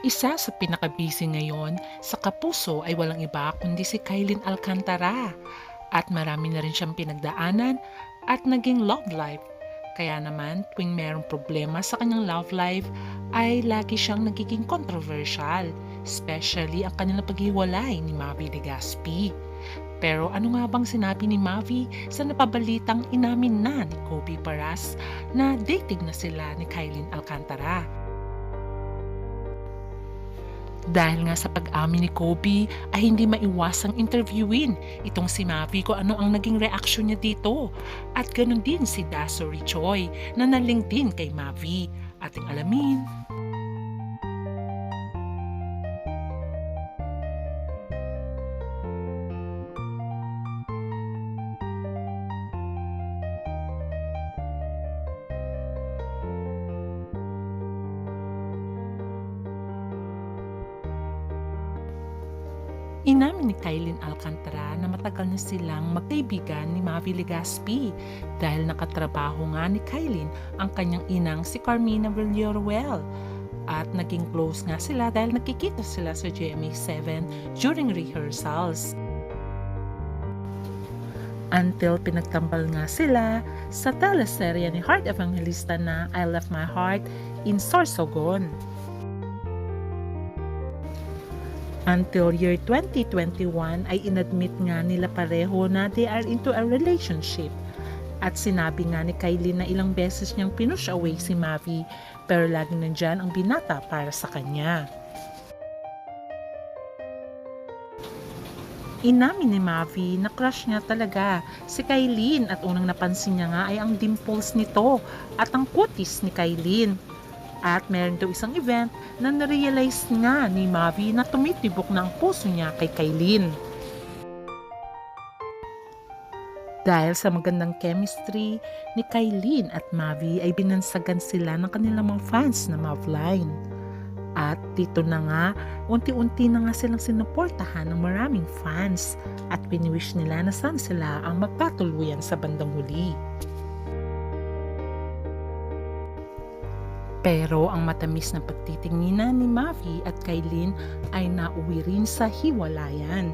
Isa sa pinakabisi ngayon sa Kapuso ay walang iba kundi si Kylin Alcantara at marami na rin siyang pinagdaanan at naging love life. Kaya naman tuwing merong problema sa kanyang love life ay lagi siyang nagiging controversial, especially ang kanilang paghiwalay ni Mavi Legaspi. Pero ano nga bang sinabi ni Mavi sa napabalitang inamin na ni Kobe Paras na dating na sila ni Kylin Alcantara? Dahil nga sa pag-amin ni Kobe ay hindi maiwasang interviewin itong si Mavi kung ano ang naging reaksyon niya dito. At ganun din si Dasori Choi na naling din kay Mavi. Ating alamin. Inamin ni Kylin Alcantara na matagal na silang magkaibigan ni Mavi Legaspi dahil nakatrabaho nga ni Kylin ang kanyang inang si Carmina Villaruel at naging close nga sila dahil nakikita sila sa GMA7 during rehearsals. Until pinagtambal nga sila sa teleserye ni Heart Evangelista na I Left My Heart in Sorsogon. Until year 2021 ay inadmit nga nila pareho na they are into a relationship. At sinabi nga ni Kylie na ilang beses niyang pinush away si Mavi pero lagi nandyan ang binata para sa kanya. Inamin ni Mavi na crush niya talaga si Kailin at unang napansin niya nga ay ang dimples nito at ang kutis ni Kailin. At meron daw isang event na narealize nga ni Mavi na tumitibok na ang puso niya kay Kailin. Dahil sa magandang chemistry ni Kailin at Mavi ay binansagan sila ng kanilang mga fans na Mavline. At dito na nga, unti-unti na nga silang sinuportahan ng maraming fans at piniwish nila na saan sila ang magpatuluyan sa bandang huli. Pero ang matamis na pagtitinginan ni Mavi at Kailin ay nauwi rin sa hiwalayan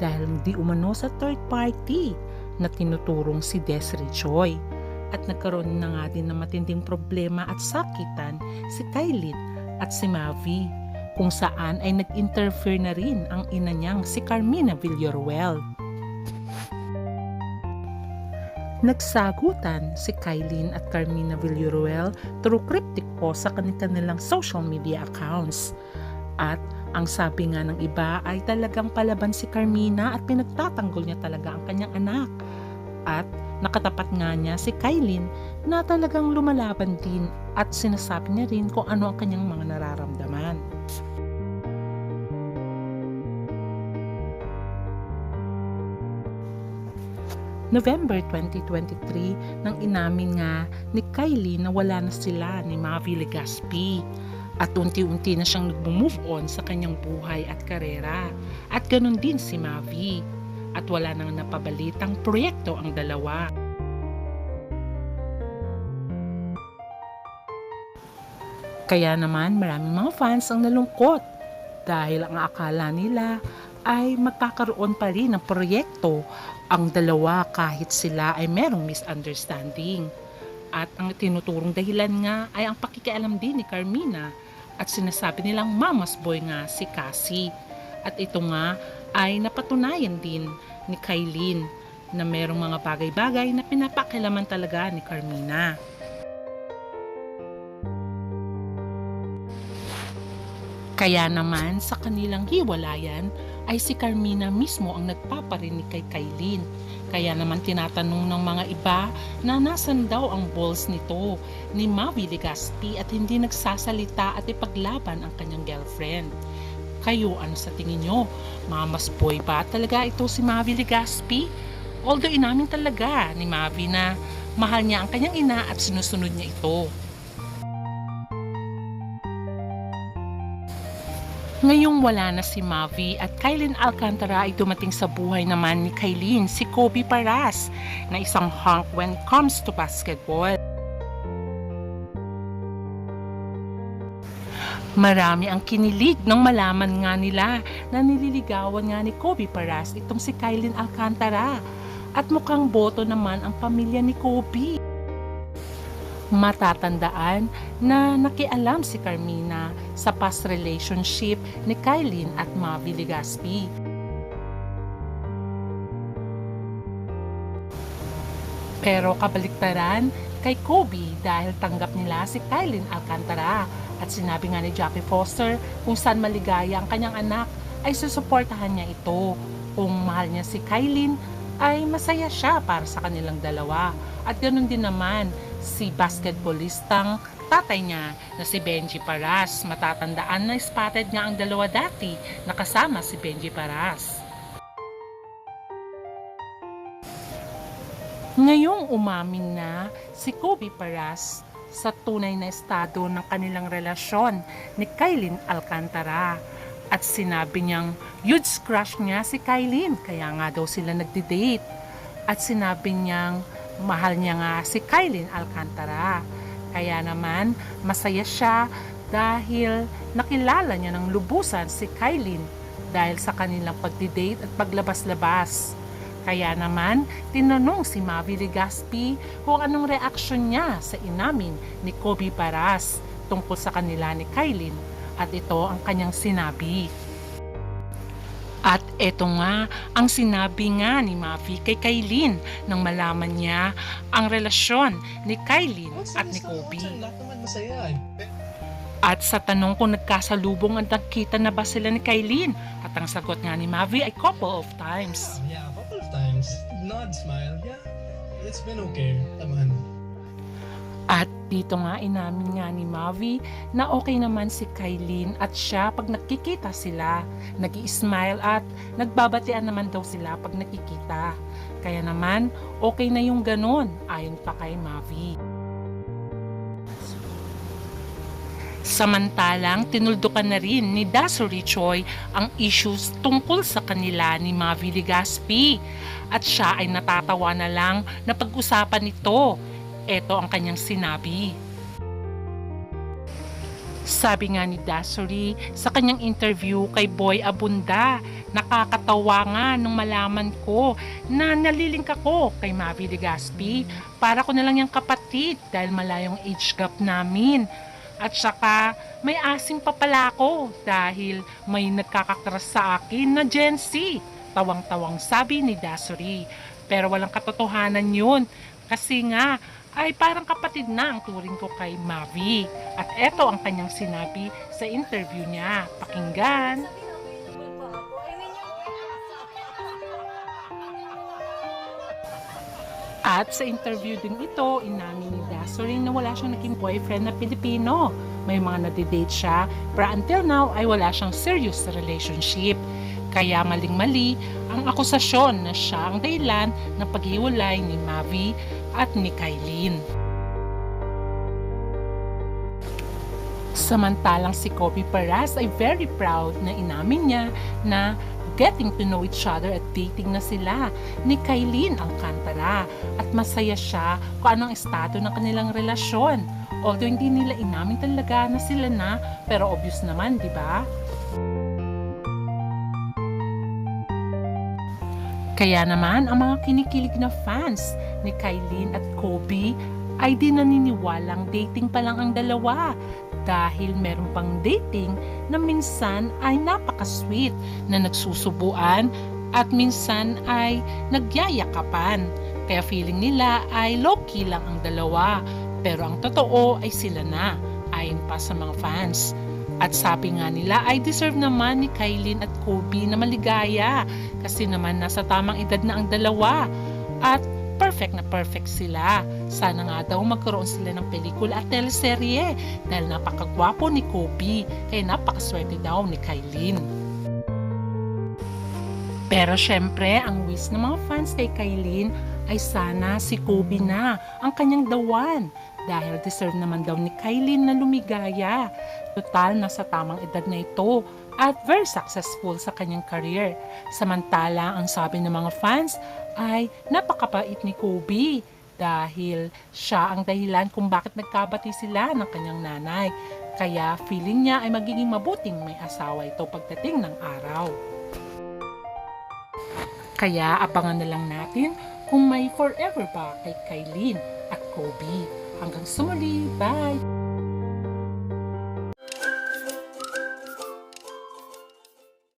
dahil di umano sa third party na tinuturong si Desiree Choi. At nagkaroon na nga din ng matinding problema at sakitan si Kailin at si Mavi kung saan ay nag-interfere na rin ang ina niyang si Carmina Villaruel. Nagsagutan si Kylene at Carmina Villaruel through cryptic posts sa kanilang social media accounts. At ang sabi nga ng iba ay talagang palaban si Carmina at pinagtatanggol niya talaga ang kanyang anak. At nakatapat nga niya si Kylene na talagang lumalaban din at sinasabi niya rin kung ano ang kanyang mga nararamdaman. November 2023 nang inamin nga ni Kylie na wala na sila ni Mavi Legaspi. At unti-unti na siyang nag-move on sa kanyang buhay at karera. At ganun din si Mavi. At wala nang napabalitang proyekto ang dalawa. Kaya naman maraming mga fans ang nalungkot dahil ang akala nila ay magkakaroon pa rin ng proyekto ang dalawa kahit sila ay merong misunderstanding. At ang tinuturong dahilan nga ay ang pakikialam din ni Carmina at sinasabi nilang mamas boy nga si Cassie. At ito nga ay napatunayan din ni Kailin na merong mga bagay-bagay na pinapakilaman talaga ni Carmina. Kaya naman sa kanilang hiwalayan ay si Carmina mismo ang nagpaparinig kay Kailin. Kaya naman tinatanong ng mga iba na nasan daw ang balls nito ni Mavi Legaspi at hindi nagsasalita at ipaglaban ang kanyang girlfriend. Kayo, ano sa tingin nyo? Mamas boy ba talaga ito si Mavi Legaspi? Although inamin talaga ni Mavi na mahal niya ang kanyang ina at sinusunod niya ito. Ngayong wala na si Mavi at Kylin Alcantara ay dumating sa buhay naman ni Kylin si Kobe Paras na isang hunk when comes to basketball. Marami ang kinilig nang malaman nga nila na nililigawan nga ni Kobe Paras itong si Kylie Alcantara. At mukhang boto naman ang pamilya ni Kobe. Matatandaan na nakialam si Carmina sa past relationship ni Kylie at Mavi Legaspi. Pero kabaliktaran kay Kobe dahil tanggap nila si Kylie Alcantara at sinabi nga ni Jackie Foster kung saan maligaya ang kanyang anak ay susuportahan niya ito. Kung mahal niya si Kylie ay masaya siya para sa kanilang dalawa. At ganoon din naman si basketballistang tatay niya na si Benji Paras. Matatandaan na spotted nga ang dalawa dati nakasama si Benji Paras. Ngayong umamin na si Kobe Paras sa tunay na estado ng kanilang relasyon ni Kylie Alcantara at sinabi niyang huge crush niya si Kylie kaya nga daw sila nagdi-date at sinabi niyang mahal niya nga si Kylie Alcantara kaya naman masaya siya dahil nakilala niya ng lubusan si Kylie dahil sa kanilang pagdi-date at paglabas-labas. Kaya naman, tinanong si Mavi Legaspi kung anong reaksyon niya sa inamin ni Kobe Paras tungkol sa kanila ni Kylie at ito ang kanyang sinabi. At ito nga ang sinabi nga ni Mavi kay Kailin nang malaman niya ang relasyon ni Kailin at ni Kobe. Eh. At sa tanong kung nagkasalubong at nagkita na ba sila ni Kailin at ang sagot nga ni Mavi ay couple of times. Yeah, a couple of times. Nod, smile. Yeah, it's been okay. Naman. At dito nga inamin nga ni Mavi na okay naman si Kailin at siya pag nakikita sila, nag smile at nagbabatian naman daw sila pag nakikita. Kaya naman, okay na yung ganon ayon pa kay Mavi. Samantalang tinuldukan na rin ni Dasuri Choi ang issues tungkol sa kanila ni Mavi Legaspi at siya ay natatawa na lang na pag-usapan ito. Ito ang kanyang sinabi. Sabi nga ni Dasuri sa kanyang interview kay Boy Abunda, nakakatawa nga nung malaman ko na nalilink ako kay Mavi Legaspi para ko na lang yung kapatid dahil malayong age gap namin. At saka may asim pa pala ako dahil may nagkakakras sa akin na Gen Z. Tawang-tawang sabi ni Dasuri. Pero walang katotohanan yun. Kasi nga, ay parang kapatid na ang turing ko kay Mavi. At eto ang kanyang sinabi sa interview niya. Pakinggan. At sa interview din ito, inamin ni Dasuri na wala siyang naging boyfriend na Pilipino. May mga nadidate siya, pero until now ay wala siyang serious relationship. Kaya maling-mali ang akusasyon na siya ang dahilan ng paghiwalay ni Mavi at ni Kailin. Samantalang si Kobe Paras ay very proud na inamin niya na getting to know each other at dating na sila ni Kailin Alcantara at masaya siya kung anong estado ng kanilang relasyon. Although hindi nila inamin talaga na sila na, pero obvious naman, di ba? Kaya naman, ang mga kinikilig na fans ni Kailin at Kobe ay di naniniwalang dating pa lang ang dalawa dahil meron pang dating na minsan ay napaka-sweet na nagsusubuan at minsan ay nagyayakapan. Kaya feeling nila ay low-key lang ang dalawa pero ang totoo ay sila na ayon pa sa mga fans. At sabi nga nila ay deserve naman ni Kailin at Kobe na maligaya kasi naman nasa tamang edad na ang dalawa. At perfect na perfect sila. Sana nga daw magkaroon sila ng pelikula at teleserye dahil napakagwapo ni Kobe kaya napakaswerte daw ni Kailin. Pero syempre, ang wish ng mga fans kay Kailin ay sana si Kobe na ang kanyang dawan dahil deserve naman daw ni Kailin na lumigaya. Total, nasa tamang edad na ito at very successful sa kanyang career. Samantala, ang sabi ng mga fans ay napakapait ni Kobe dahil siya ang dahilan kung bakit nagkabati sila ng kanyang nanay. Kaya feeling niya ay magiging mabuting may asawa ito pagdating ng araw. Kaya abangan na lang natin kung may forever ba kay Kailin at Kobe. Hanggang sumuli. Bye!